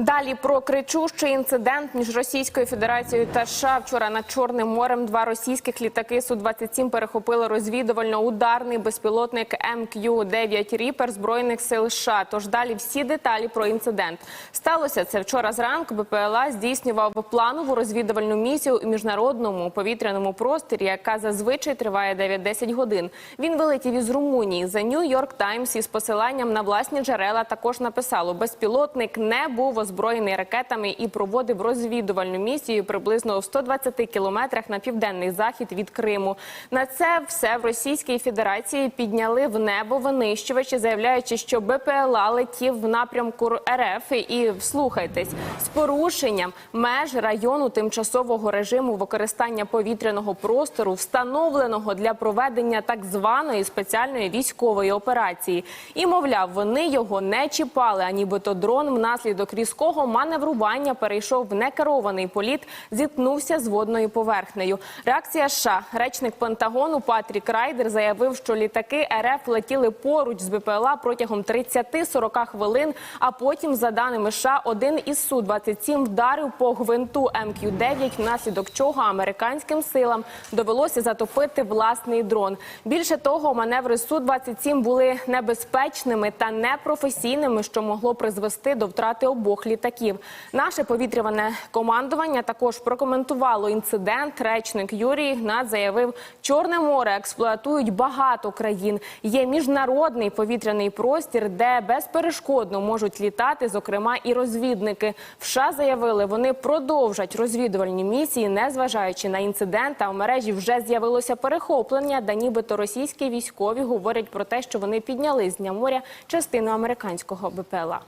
Далі про кричущий інцидент між Російською Федерацією та США. Вчора над Чорним морем два російських літаки Су-27 перехопили розвідувально-ударний безпілотник МК-9 Ріпер збройних сил США. Тож далі всі деталі про інцидент. Сталося це вчора зранку. БПЛА здійснював планову розвідувальну місію у міжнародному повітряному просторі, яка зазвичай триває 9-10 годин. Він вилетів із Румунії. За Нью-Йорк Таймс із посиланням на власні джерела також написало: безпілотник не був озброєний ракетами і проводив розвідувальну місію приблизно у 120 кілометрах на південний захід від Криму. На це все в Російській Федерації підняли в небо винищувачі, заявляючи, що БПЛА летів в напрямку РФ і вслухайтесь з порушенням меж району тимчасового режиму використання повітряного простору, встановленого для проведення так званої спеціальної військової операції. І мовляв, вони його не чіпали, а нібито дрон внаслідок різкого маневрування перейшов в некерований політ, зіткнувся з водною поверхнею. Реакція США. речник Пентагону Патрік Райдер заявив, що літаки РФ летіли поруч з БПЛА протягом 30-40 хвилин. А потім, за даними США, один із су 27 вдарив по гвинту МК-9, внаслідок чого американським силам довелося затопити власний дрон. Більше того, маневри су 27 були небезпечними та непрофесійними, що могло призвести до втрати обох літаків. Наше повітряне командування також прокоментувало інцидент. Речник Юрій Гнат заявив, Чорне море експлуатують багато країн. Є міжнародний повітряний простір, де безперешкодно можуть літати, зокрема і розвідники. В США заявили, вони продовжать розвідувальні місії, незважаючи на інцидент. А в мережі вже з'явилося перехоплення, де нібито російські військові говорять про те, що вони підняли з дня моря частину американського БПЛА.